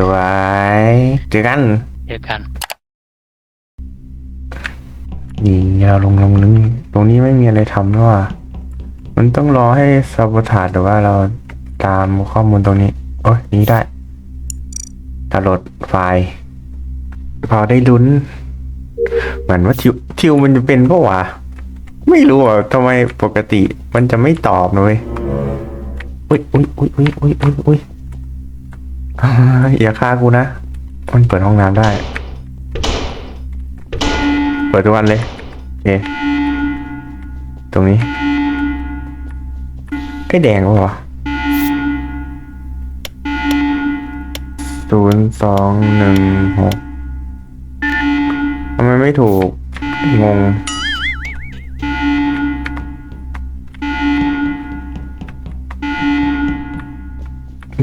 สวย เจอกันเจอกันนี่เราลงลงนึงตรงนี้ไม่มีอะไรทำด้วยว่ะมันต้องรอให้ซับถาดหรือว่าเราตามข้อมูลตรงนี้ โอ้ยนี้ได้ตลดไฟล์พอได้ลุ้น เหมือนว่าทิวทิวมันจะเป็นปะวะไม่รู้อะทำไมปกติมันจะไม่ตอบนะเลยอุ้ยอุ้ยอุ้ยอุ้ยอุ้ยอุ้ย อยอ่าอย่าฆ่ากูนะ มันเปิดห้องน้ำได้ เปิดทุกวันเลยโอตรงนี้ไอ้แดงวะศูนย์สองหนึ่งหกทำไมไม่ถูก งง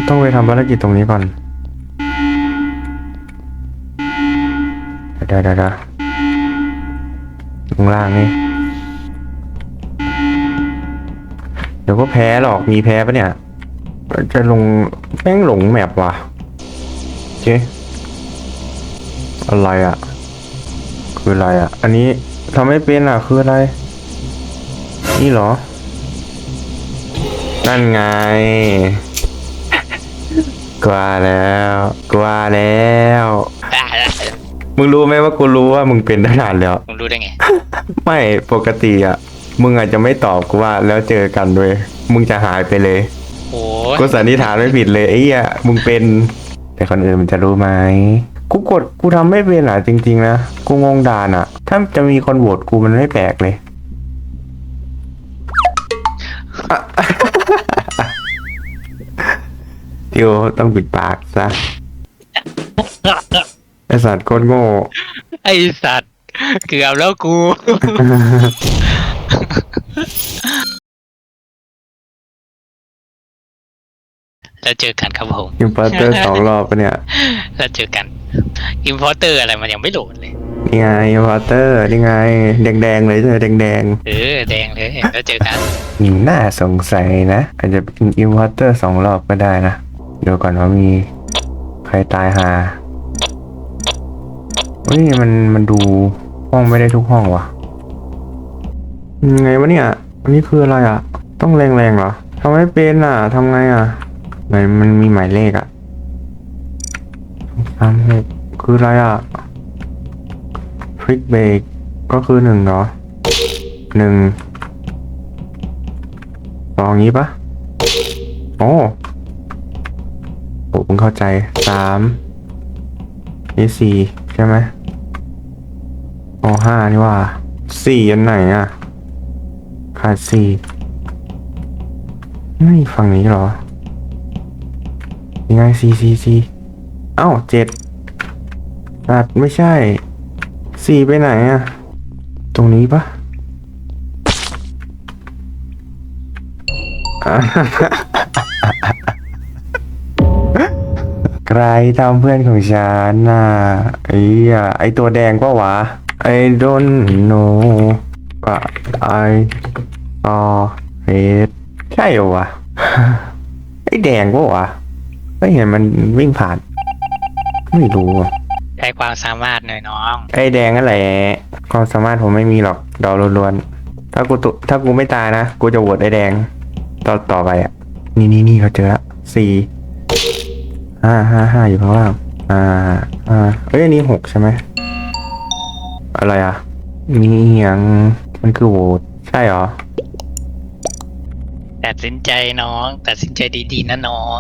ต้องไปทำภารกิจตรงนี้ก่อนเดี๋ยวเดี๋ยวลงล่างนี่ เดี๋ยวก็แพ้หรอก มีแพ้ปะเนี่ย จะลงแม่งหลงแมปว่ะเจ๊อะไรอะ คืออะไรอะ อันนี้ทำไม่เป็นอะ คืออะไร นี่เหรอ นั่นไง กว่าแล้วกว่าแล้วได้ได้มึงรู้ไหมว่ากูรู้ว่ามึงเป็นตั้งนานแล้ว มึงรู้ได้ไง ไม่ปกติอะ มึงอาจจะไม่ตอบกูว่าแล้วเจอกันด้วย มึงจะหายไปเลยโอ้ยกูสันนิษฐานไม่ผิดเลยไอ้เหี้ยมึงเป็น แต่คนอื่นมันจะรู้ไหมกูกดกูทำไม่เป็นอะจริง ๆ นะ กูงงดานอะ ถ้าจะมีคนโหวตกูมันไม่แปลกเลย อะเดี๋ยวต้องปิดปากซะไอสัตว์โคตรโง่ ไอสัตว์ เกือบแล้วกู แล้วเจอกันครับผม อิมพอร์เตอร์สองรอบปะเนี่ย แล้วเจอกัน อินพอร์เตอร์อะไรมันยังไม่โหลดเลย นี่ไงอิมพอร์เตอร์นี่ไง แดงๆเลยใช่ไหมแดงเออ แดงเลย แล้วเจอกันๆนี่น่าสงสัยนะ อาจจะเป็นอิมพอร์เตอร์สองรอบก็ได้นะ เดี๋ยวก่อนว่ามีใครตายหาเฮ้ยมันมันดูห้องไม่ได้ทุกห้องวะไงวะเนี่ย อันนี้คืออะไรอะ ต้องแรงๆเหรอทำไม่เป็นอะทำไงอะไหนมันมีหมายเลขอะสามหกคืออะไรอะฟลิกเบรกก็คือหนึ่งเหรอหนึ่งสองงี้ปะโอ้ เข้าใจสามนี่สี่ใช่ไหมอ๋อห้านี่ว่าสี่อันไหนอะ ขาดสี่ไม่ฝั่งนี้เหรอยังไงสี่สี่สี่เอ้าเจ็ดขาดไม่ใช่สี่ไปไหนอะ ตรงนี้ปะ ใครทำเพื่อนของฉันน่ะไอ้เหี้ยไอตัวแดงปะวะ I don't know but I saw it ใช่เหรอวะ ไอแดงปะวะไม่เห็นมันวิ่งผ่าน ไม่รู้อะใช้ความสามารถหน่อยน้อง ไอแดงนั่นแหละความสามารถผมไม่มีหรอกเดาล้วนๆถ้ากูตุถ้ากูไม่ตายนะ กูจะโหวตไอแดง ต่อต่อไปอะ นี่นี่นี่เราเจอละสี่ ห้าห้าห้าอยู่ข้างล่าง อ่า อ่า เอ้ยอันนี้หกใช่ไหม อะไรอะ มีอหยังมันคือโหวตใช่เหรอ ตัดสินใจน้อง ตัดสินใจดีๆนะน้อง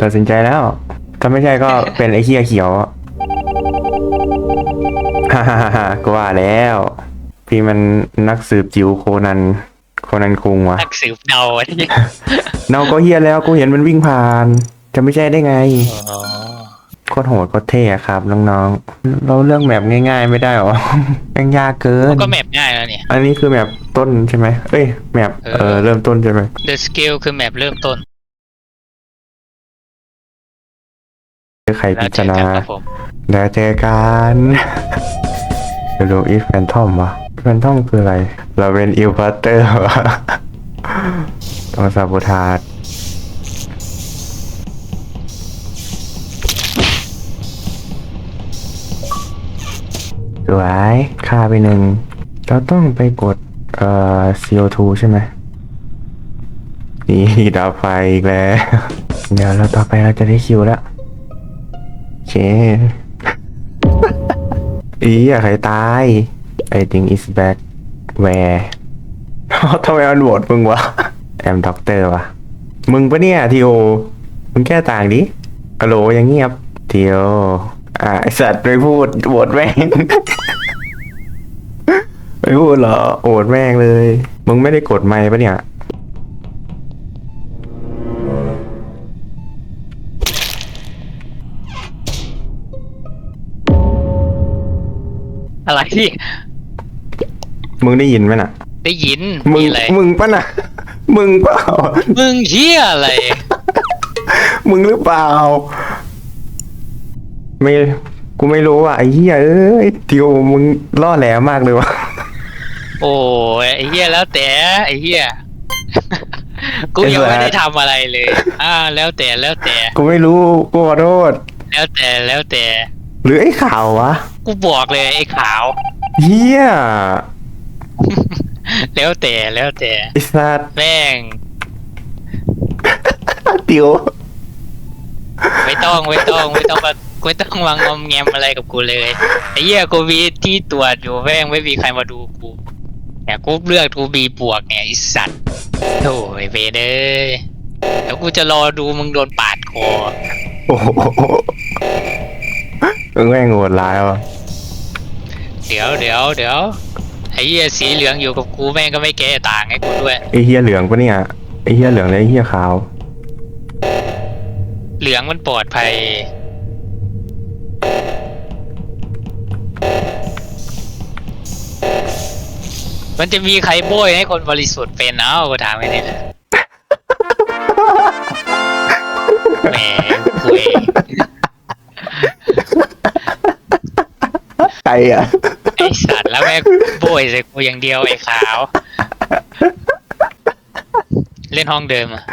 ตัดสินใจแล้ว ถ้าไม่ใช่ก็เป็นไอ้เฮียเขียวอะฮ่าฮ่าฮ่าฮ่าก็ว่าแล้ว พี่มันนักสืบจิ๋วโคนัน โคนันคุงวะนักสืบเดาที่เนาก็เฮียแล้วกูเห็นมันวิ่งผ่าน จะไม่ใช่ได้ไงอ๋อโคตรโหดโคตรเท่อะครับน้องๆเราเลือกแมปง่ายๆไม่ได้หรอ แม่งยากเกิน ก็แมปง่ายแล้วเนี่ย อันนี้คือแมปต้นใช่ไหมเอ้ยแมปเออ เออเริ่มต้นใช่ไหม The Skill คือแมปเริ่มต้นคือใครแล้พิวเจจารอณากันครับผม แล้วเจอกัน เดูอีฟแฟนทอมวะ แฟนทองคืออะไร เราเป็นอิลพัตเตอร์ต้องซาบูทาร์สวยค่าไปหนึ่ง เราต้องไปกด เอ่อ CO2 ใช่ไหม นี่ดับไฟอีกแล้ว เดี๋ยวเราต่อไปเราจะได้คิวแล้วโอเคอีอยากใครตาย I think is back where ทำไมมันโหวตมึงวะแอมด็อกเตอร์วะมึงปะเนี่ยทีโอมึงแก้ต่างดิฮัลโหลอยังเงียบทีโออ่าไอสัตว์ไม่พูดโหวตแม่งไม่พูดเหรอโหวตแม่งเลย มึงไม่ได้กดไมค์ปะเนี่ย อะไรที่ มึงได้ยินไหมน่ะ ได้ยินมึง มีอะไรมึงปะน่ะ มึงเปล่า มึงเฮียอะไร มึงหรือเปล่า ไม่ กูไม่รู้อะไอ้เหี้ยเอ้ยทิวมึงล่อแหลมมากเลยวะโอ้ยไอ้เฮียแล้วแต่ไอ้เฮียกูยังไม่ได้ทำอะไรเลย อ่า แล้วแต่แล้วแต่ กูไม่รู้ กูขอโทษ แล้วแต่แล้วแต่ หรือไอ้ข่าววะ กูบอกเลยไอ้ขาวเฮีย แล้วแต่แล้วแต่ไอ้สัตว์แม่งติวไม่ต้องไม่ต้องไม่ต้องมาไม่ต้องวางงอมแงมอะไรกับกูเลยไอ้เหี้ยกูมีที่ตรวจอยู่แม่งไม่มีใครมาดูกูแต่กูเลือกกูบีบวกเนี่ยไอ้สัตว์โถ่ไอ้เวเด้ยแล้วกูจะรอดูมึงโดนปาดคอโอ้โหมึงแม่งโหดร้ายว่ะเดี๋ยวเดี๋ยวเดี๋ยวไอ้เหี้ยสีเหลืองอยู่กับกูแม่งก็ไม่แก้ต่างให้กูด้วย ไอ้เฮียเหลืองปะเนี่ยไอ้เฮียเหลืองและไอ้เฮียขาว เหลืองมันปลอดภัย มันจะมีใครโบยให้คนบริสุทธิ์เป็นเอ้ากูถามไอ้เนี่ยแหมคุย ใครอะ ม่งโบยใส่กูอย่างเดียวไอ้ขาว เล่นห้องเดิมอะ